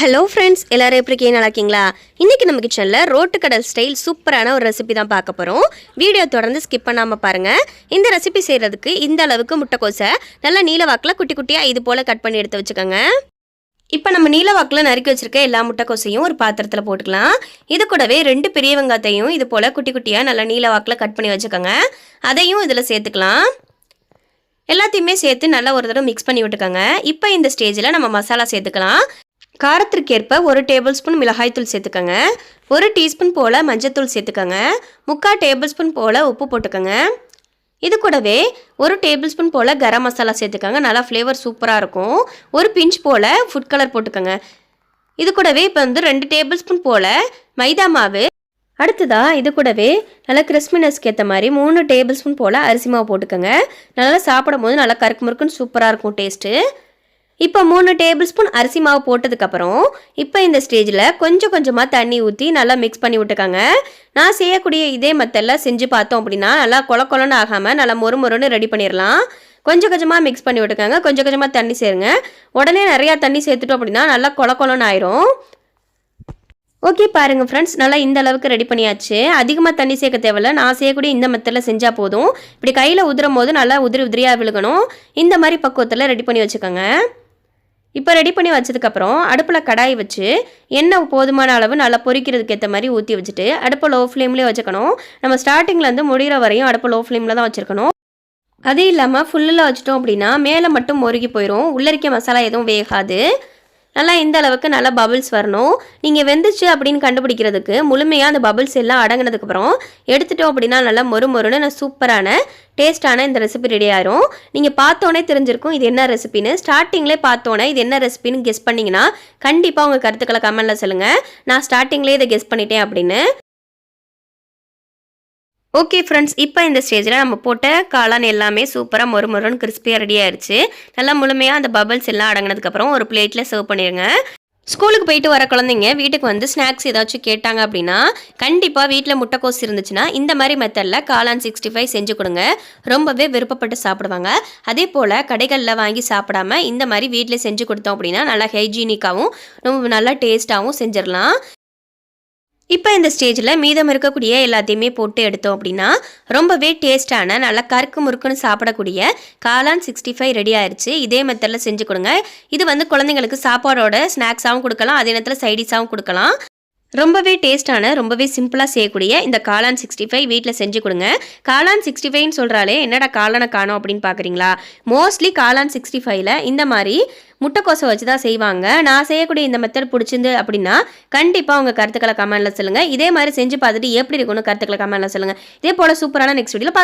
Hello friends எல்லோரும் எப்படி இருக்கீங்க? நல்லா இருக்கீங்களா? இன்றைக்கி நம்ம கிச்சனில் ரோட்டு கடல் ஸ்டைல் சூப்பரான ஒரு ரெசிபி தான் பார்க்க போகிறோம் வீடியோ தொடர்ந்து ஸ்கிப் பண்ணாமல் பாருங்கள் இந்த ரெசிபி செய்கிறதுக்கு இந்த அளவுக்கு முட்டைக்கோசை நல்லா நீல வாக்கில் குட்டி குட்டியாக இது போல் கட் பண்ணி எடுத்து வச்சுக்கோங்க. இப்போ நம்ம நீல வாக்கில் நறுக்கி வச்சுருக்க எல்லா முட்டைக்கோசையும் ஒரு பாத்திரத்தில் போட்டுக்கலாம். இது கூடவே ரெண்டு பெரிய வெங்காயத்தையும் இது போல் குட்டி குட்டியாக நல்லா நீல வாக்கில் கட் பண்ணி வச்சுக்கோங்க. அதையும் இதில் சேர்த்துக்கலாம். எல்லாத்தையுமே சேர்த்து நல்லா ஒரு தடவை மிக்ஸ் பண்ணி விட்டுக்கோங்க. இப்போ இந்த ஸ்டேஜில் நம்ம மசாலா சேர்த்துக்கலாம். காரத்திற்கேற்ப ஒரு டேபிள் ஸ்பூன் மிளகாய்த்தூள் சேர்த்துக்கோங்க. ஒரு டீஸ்பூன் போல் மஞ்சத்தூள் சேர்த்துக்கோங்க. முக்கால் டேபிள் ஸ்பூன் போல் உப்பு போட்டுக்கோங்க. இது கூடவே ஒரு டேபிள் ஸ்பூன் போல் கரம் மசாலா சேர்த்துக்கோங்க. நல்லா ஃப்ளேவர் சூப்பராக இருக்கும். ஒரு பிஞ்ச் போல் ஃபுட் கலர் போட்டுக்கோங்க. இது கூடவே இப்போ வந்து ரெண்டு டேபிள் ஸ்பூன் போல் மைதா மாவு. அடுத்ததாக இது கூடவே நல்லா கிறிஸ்மினஸ்க்கு ஏற்ற மாதிரி மூணு டேபிள் ஸ்பூன் போல் அரிசி மாவு போட்டுக்கோங்க. நல்லா சாப்பிடும் போது நல்லா கருக்கு முறுக்குன்னு சூப்பராக இருக்கும் டேஸ்ட்டு இப்போ மூணு டேபிள் ஸ்பூன் அரிசி மாவு போட்டதுக்கப்புறம் இப்போ இந்த ஸ்டேஜில் கொஞ்சம் கொஞ்சமாக தண்ணி ஊற்றி நல்லா மிக்ஸ் பண்ணி விட்டுக்கோங்க. நான் செய்யக்கூடிய இதே மெத்தடில் செஞ்சு பார்த்தோம் அப்படின்னா நல்லா கொல கொலன்னு ஆகாமல் நல்லா மொறு மொறுன்னு ரெடி பண்ணிடலாம். கொஞ்சம் கொஞ்சமாக மிக்ஸ் பண்ணி விட்டுக்கோங்க. கொஞ்சம் கொஞ்சமாக தண்ணி சேருங்க. உடனே நிறையா தண்ணி சேர்த்துட்டோம் அப்படின்னா நல்லா கொல கொலன்னு ஆயிரும். ஓகே பாருங்க ஃப்ரெண்ட்ஸ் நல்லா இந்த அளவுக்கு ரெடி பண்ணியாச்சு. அதிகமாக தண்ணி சேர்க்க தேவையில்ல. நான் செய்யக்கூடிய இந்த மெத்தடில் செஞ்சால் போதும். இப்படி கையில் உதிரும் போது நல்லா உதிரி உதிரியாக விழுகணும். இந்த மாதிரி பக்குவத்தில் ரெடி பண்ணி வச்சுக்கோங்க. இப்போ ரெடி பண்ணி வச்சதுக்கப்புறம் அடுப்பில் கடாய் வச்சு எண்ணெய் போதுமான அளவு நல்லா பொரிக்கிறதுக்கு ஏற்ற மாதிரி ஊற்றி வச்சுட்டு அடுப்பை லோ ஃப்ளேம்லேயே வச்சுக்கணும். நம்ம ஸ்டார்டிங்லேருந்து முடிகிற வரையும் அடுப்பை லோ ஃப்ளேமில் தான் வச்சுருக்கணும். அது இல்லாமல் ஃபுல்லில் வச்சிட்டோம் அப்படின்னா மேலே மட்டும் முருகி போயிடும் உள்ளரிக்க மசாலா எதுவும் வேகாது. நல்லா இந்த அளவுக்கு நல்லா பபிள்ஸ் வரணும். நீங்கள் வெந்துச்சு அப்படின்னு கண்டுபிடிக்கிறதுக்கு முழுமையாக அந்த பபிள்ஸ் எல்லாம் அடங்கினதுக்கப்புறம் எடுத்துட்டோம் அப்படின்னா நல்லா மொறு மொறுன்னு நான் சூப்பரான டேஸ்ட்டான இந்த ரெசிபி ரெடி ஆயிரும். நீங்கள் பார்த்தோன்னே தெரிஞ்சிருக்கும் இது என்ன ரெசிபின்னு ஸ்டார்டிங்லேயே பார்த்தோன்னே இது என்ன ரெசிபின்னு கெஸ் பண்ணிங்கன்னா கண்டிப்பாக உங்கள் கருத்துக்களை கமெண்ட்டில் சொல்லுங்கள் நான் ஸ்டார்டிங்லேயே இதை கெஸ் பண்ணிட்டேன் அப்படின்னு. ஓகே ஃப்ரெண்ட்ஸ் இப்போ இந்த ஸ்டேஜில் நம்ம போட்ட காளான் எல்லாமே சூப்பராக மொறு மொறுன்னு கிறிஸ்பியாக ரெடி ஆயிடுச்சு நல்லா முழுமையாக அந்த பபிள்ஸ் எல்லாம் அடங்கினதுக்கப்புறம் ஒரு பிளேட்டில் சர்வ் பண்ணிடுங்க ஸ்கூலுக்கு போயிட்டு வர குழந்தைங்க வீட்டுக்கு வந்து ஸ்நாக்ஸ் ஏதாச்சும் கேட்டாங்க அப்படின்னா கண்டிப்பாக வீட்டில் முட்டைக்கோஸ் இருந்துச்சுன்னா இந்த மாதிரி மெத்தடில் காளான் சிக்ஸ்டி ஃபைவ் செஞ்சு கொடுங்க. ரொம்பவே விருப்பப்பட்டு சாப்பிடுவாங்க. அதே போல் கடைகளில் வாங்கி சாப்பிடாம இந்த மாதிரி வீட்டில் செஞ்சு கொடுத்தோம் அப்படின்னா நல்லா ஹைஜீனிக்காகவும் ரொம்ப நல்லா டேஸ்ட்டாகவும் செஞ்சிடலாம். இப்போ இந்த ஸ்டேஜில் மீதம் இருக்கக்கூடிய எல்லாத்தையுமே போட்டு எடுத்தோம் அப்படின்னா ரொம்பவே டேஸ்டான நல்லா கருக்கு முறுக்குன்னு சாப்பிடக்கூடிய காளான் சிக்ஸ்டி ஃபைவ் ரெடி ஆயிடுச்சு இதே மெத்தடில் செஞ்சு கொடுங்க. இது வந்து குழந்தைங்களுக்கு சாப்பாடோட ஸ்நாக்ஸாகவும் கொடுக்கலாம். அதே நேரத்தில் சைடிஸாகவும் கொடுக்கலாம். ரொம்பவே டேஸ்டான ரொம்பவே சிம்பிளாக செய்யக்கூடிய இந்த காளான் சிக்ஸ்டி ஃபைவ் வீட்டில் செஞ்சு கொடுங்க. காளான் சிக்ஸ்டி ஃபைவ்னு சொல்கிறாலே என்னடா காளானை காணோம் அப்படின்னு பார்க்குறீங்களா மோஸ்ட்லி காளான் சிக்ஸ்டி ஃபைவ்ல இந்த மாதிரி முட்டைக்கோசை வச்சு தான் செய்வாங்க. நான் செய்யக்கூடிய இந்த மெத்தட் பிடிச்சிருந்து அப்படின்னா கண்டிப்பாக உங்கள் கருத்துக்களை கமெண்ட்டில் சொல்லுங்கள் இதே மாதிரி செஞ்சு பார்த்துட்டு எப்படி இருக்கும்னு கருத்துக்களை கமெண்ட்டில் சொல்லுங்கள் இதே போல் சூப்பரான நெக்ஸ்ட் வீடியோவில்